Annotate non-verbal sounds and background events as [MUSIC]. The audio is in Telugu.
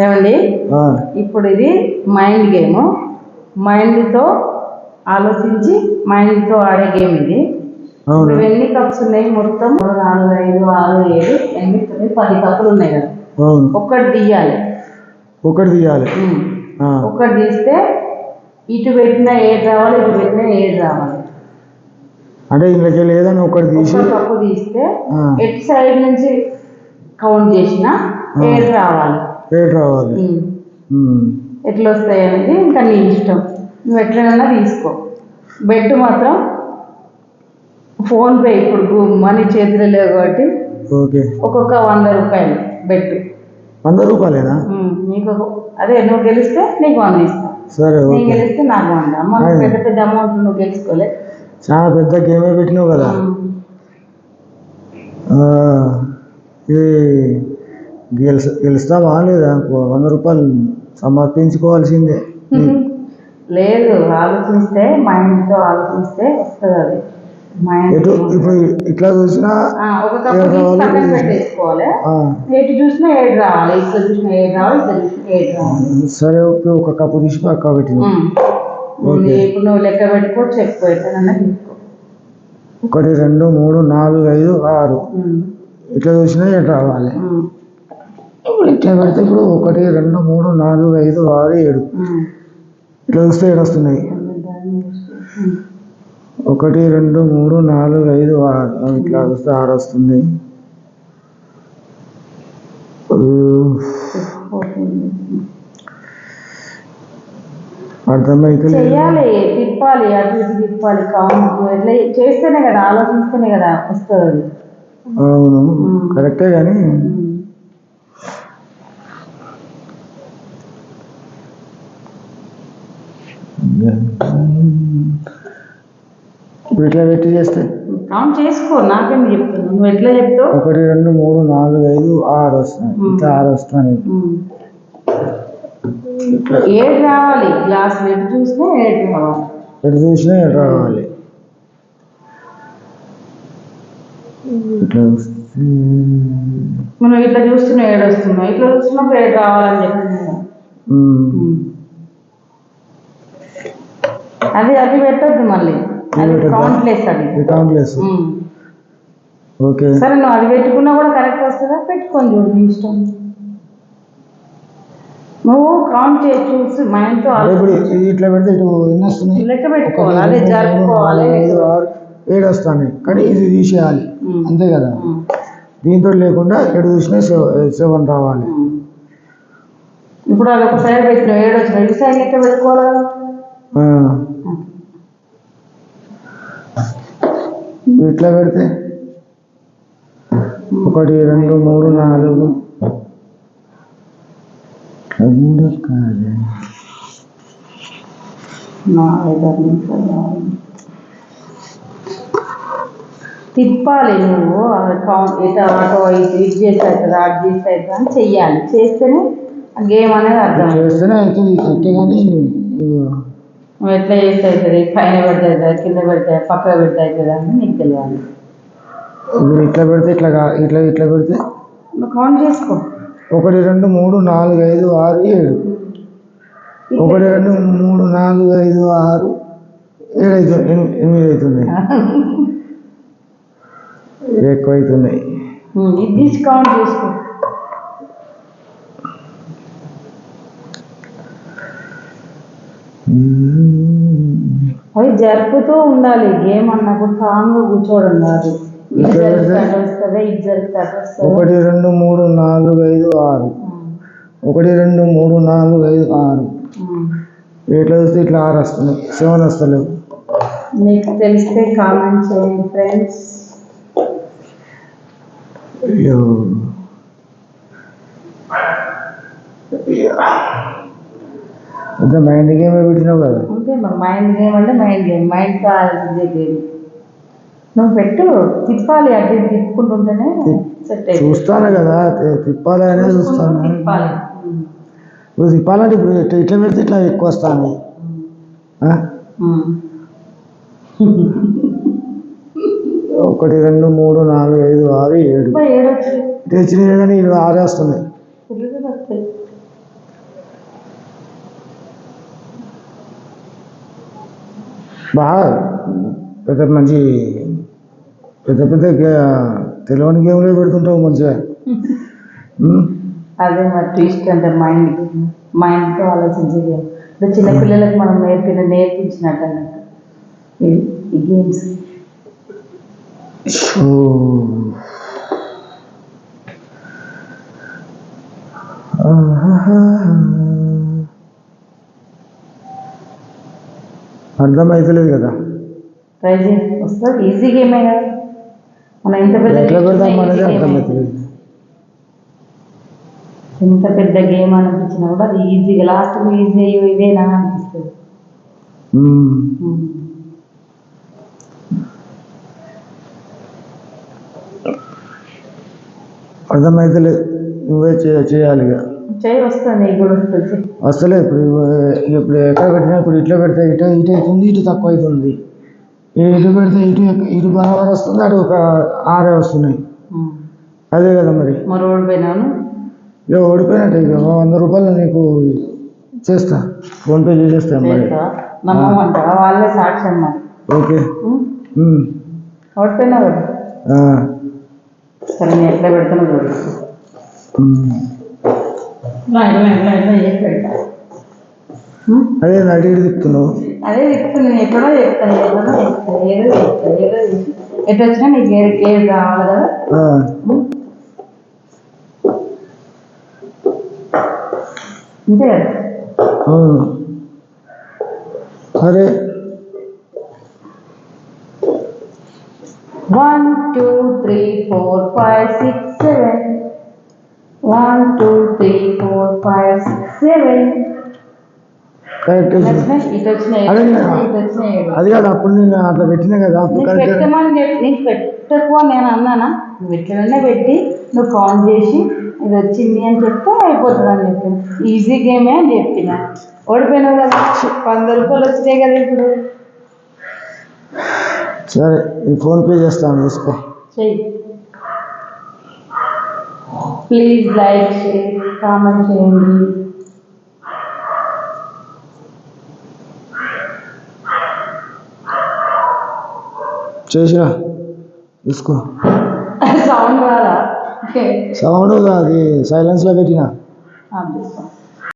ఏమండి? ఇప్పుడు ఇది మైండ్ గేమ్ మైండ్తో ఆలోచించి మైండ్తో ఆడే గేమ్ ఇది. ఇప్పుడు ఎన్ని కప్స్ ఉన్నాయి మొత్తం? మూడు, నాలుగు ఐదు ఆరు ఏడు ఎనిమిది తొమ్మిది పది కప్పులు ఉన్నాయి కదా. ఒక్కటి తీయాలి. ఒకటి తీయాలి. ఒక్కటి తీస్తే ఇటు పెట్టిన ఏడు రావాలి ఇటు పెట్టిన ఏడు రావాలి? అంటే ఇందులోకి లేదని ఒకటి తీసి కప్పు తీస్తే ఎటు సైడ్ నుంచి కౌంట్ చేసినా ఏడు రావాలి? రేట్ రావాలి ఎట్లా వస్తాయి అనేది ఇంకా నీ ఇష్టం. నువ్వు ఎట్లైనా తీసుకో. బెడ్ మాత్రం ఫోన్పే ఇప్పుడు మనీ చేతిలో లేవు కాబట్టి ఓకే. ఒక్కొక్క వంద రూపాయలు బెడ్ వంద రూపాయలేనా? నీకు అదే నువ్వు గెలిస్తే నీకు వంద ఇస్తా. సరే నేను ఓకే. గెలిస్తే నాకు వంద. అమ్మ నువ్వు పెద్ద పెద్ద అమౌంట్ నువ్వు గెలుచుకోలే. చాలా పెద్ద గేమే పెట్టినావు కదా. ఇది గెలుస్ గెలుస్తావా లేదా? వంద రూపాయలు సమర్పించుకోవాల్సిందే లేదు ఆలోచిస్తే మైండ్తో ఆలోచిస్తే వస్తుంది అది. ఎటు ఇప్పుడు ఇట్లా చూసినా ఏడు రావాలి ఇట్లా చూసినా ఏడు రావాలి ఇట్లా చూసినా ఏడు రావాలి సరే ఓకే ఒక కప్పు తీసి పక్క. ఇప్పుడు నువ్వు లెక్క పెట్టుకో చెక్ పెట్టానన్నా తీసుకో. ఒకటి రెండు మూడు నాలుగు ఐదు ఆరు. ఇట్లా చూసినా ఎటు రావాలి. ఇప్పుడు ఇట్లా పెడితే ఇప్పుడు ఒకటి రెండు మూడు నాలుగు ఐదు ఆరు ఏడు. ఇట్లా చూస్తే ఏడు వస్తున్నాయి. ఒకటి రెండు మూడు నాలుగు ఐదు ఆరు ఇట్లా చూస్తే ఆరు వస్తుంది అర్థమైతే లేదు. చెయ్యాలి తిప్పాలి అటు ఇటు తిప్పాలి కౌంట్ ఎట్లా చేస్తేనే కదా ఆలోచిస్తేనే కదా వస్తుంది అవును. కరెక్టే కానీ ఇప్పుడు ఇట్లా పెట్టి చేస్తే? కౌంట్ చేసుకో. నాకేం చెప్తున్నావు? నువ్వు ఎట్లా చెప్తావు? ఒకటి రెండు మూడు నాలుగు ఐదు ఆరు వస్తున్నాయి. ఇట్లా ఆరు వస్తున్నాయి. ఏడు రావాలి. గ్లాస్ ఎటు చూసినా ఏడు రావాలి. ఎటు చూసినా ఎటు రావాలి. మనం ఇట్లా చూస్తున్నా ఏడు వస్తున్నావు. ఇట్లా చూస్తున్నప్పుడు ఏడు రావాలని చెప్తున్నావు ఉమ్. అది అది పెట్టద్దు మళ్ళీ? కౌంట్లెస్ అది. ఓకే. సరే నువ్వు అది పెట్టుకున్నా కూడా కరెక్ట్ వస్తుందా? పెట్టుకొని చూడు నీ ఇష్టం. నువ్వు కౌంట్ చేసి చూసి మైండ్తో ఇప్పుడు ఇట్లా పెడితే ఇటు ఎన్ని వస్తున్నాయి లెక్క పెట్టుకోవాలి. అదే జరుపుకోవాలి. ఏడు వస్తాయి కానీ ఇది తీసేయాలి. అంతే కదా. దీంతో లేకుండా ఎటు చూసినా సెవెన్ సెవెన్ రావాలి. ఇప్పుడు అది ఒక సైడ్ పెట్టిన ఏడు వచ్చిన ఇటు సైడ్ లెక్క పెట్టుకోవాలి కదా ఆ. ఇట్లా పెడితే? ఒకటి రెండు మూడు నాలుగు. రెండు కాదు. తిప్పాలి నువ్వు అది ఆటో ఇటు చేస్తే అవుతుంది అటు చేస్తే అవుతుంది అని చెయ్యాలి. చేస్తేనే గేమ్ అనేది అర్థం చేస్తేనే అవుతుంది కానీ నువ్వు ఎట్లా చేస్తే అవుతుంది పైన పెడితే అవుతుంది కింద పెడితే పక్క పెడితే అవుతుంది అని నీకు తెలియాలి. ఇప్పుడు ఇట్లా పెడితే ఇట్లా ఇట్లా ఇట్లా పెడితే? కౌంట్ చేసుకో. ఒకటి రెండు మూడు నాలుగు ఐదు ఆరు ఏడు. ఒకటి రెండు మూడు నాలుగు ఐదు ఆరు ఏడు అవుతుంది ఎనిమిది అవుతుంది ఎక్కువ అవుతున్నాయి ఇది తీసి కౌంట్ చేసుకో. అవి జరుపుతూ ఉండాలి. గేమ్ అన్నప్పుడు కామ్గా కూర్చోవడం కాదు ఒకటి రెండు మూడు నాలుగు ఐదు ఆరు. ఒకటి రెండు మూడు నాలుగు ఐదు ఆరు. ఎట్లా వస్తే ఇట్లా ఆరు వస్తున్నాయి. సెవెన్ వస్తలేవు. మీకు తెలిస్తే కామెంట్ చేయండి ఫ్రెండ్స్. అయ్యో. అంత మైండ్ గేమ్ పెట్టినావు కదా. అంతే మరి మైండ్ గేమ్ అంటే మైండ్ గేమ్ మైండ్ ఆలోచించే గేమ్ నువ్వు పెట్టు తిప్పాలి అటు తిప్పుకుంటుంటేనే సెట్ చూస్తాను కదా తిప్పాలి అనేది చూస్తాను. తిప్పాలి. ఇప్పుడు తిప్పాలంటే ఇప్పుడు ఇట్లా పెడితే ఇట్లా ఎక్కువ వస్తాను. ఒకటి రెండు మూడు నాలుగు ఐదు ఆరు ఏడు. ఏడొచ్చు తెచ్చినాయి కానీ ఇవి ఆరు వస్తున్నాయి పుల్లగా వస్తాయి బాగా పెద్ద మంచి పెద్ద పెద్ద తెలియని గేమ్లే పెడుతుంటావు మంచిగా. [LAUGHS] అదే మరి ట్విస్ట్ అంటే మైండ్ మైండ్తో ఆలోచించే గేమ్ ఇప్పుడు చిన్న పిల్లలకు మనం నేర్పిన నేర్పించినట్టు అన్నట్టు ఈ- గేమ్స్ షో. అర్థమైతలేదు కదా. ట్రై చేయి వస్తుంది ఈజీ గేమే కదా. మనం ఎంత పెద్ద ఎట్లా పెడదాం అనేది ఎంత పెద్ద గేమ్ అనిపించినా కూడా అది ఈజీగా లాస్ట్ ఈజీ అయ్యో ఇదేనా అనిపిస్తుంది. అర్థమైతలేదు. నువ్వే చేయాలి ఇక అసలే ఇప్పుడు ఇప్పుడు ఎక్కడ పెట్టినా ఇప్పుడు ఇట్లా పెడితే ఇటు ఇటు అవుతుంది ఇటు తక్కువ అవుతుంది ఇటు పెడితే ఇటు ఇటు బరాబర్ వస్తుంది అటు ఒక ఆరే వస్తున్నాయి. అదే కదా మరి. మరి ఓడిపోయినాను? ఇక ఓడిపోయినట్టే ఇక వంద రూపాయలు నీకు చేస్తా. ఫోన్పే చేసేస్తా మరి. వాళ్ళే సాక్ష్యం మరి. ఓకే. ఓడిపోయినావు కదా. సరే నేను ఎట్లా పెడతానో అదే ఇటు తిప్పుతున్నావు. అదే చెప్తాను నేను ఎక్కడో చెప్తాను ఎక్కడో చెప్తాను ఏదో చెప్తాను ఏదో. ఎటు వచ్చినా నీకు ఏది కావాలి కదా. అంతే కదా? సరే. One two three four five six seven five six seven correct ఇటు వచ్చిన ఏడు, అదే కదా. అప్పుడు నేను అట్లా పెట్టినా కదా పెట్టమని నీకు పెట్టకు నేను అన్నానా? నువ్వు ఎట్లనే పెట్టి నువ్వు కౌంట్ చేసి ఇది వచ్చింది అని చెప్తే అయిపోతుంది అని చెప్పాను ఈజీ గేమే అని చెప్పిన. ఓడిపోయినావు కదా. వంద రూపాయలు వచ్చినాయి కదా ఇప్పుడు. సరే ఫోన్పే చేస్తాను తీసుకో. చెయ్యి. ప్లీజ్ లైక్ షేర్ కామెంట్ చేయండి చేసినా తీసుకో సౌండ్ రాదా. సౌండ్ అది సైలెన్స్లో పెట్టినా.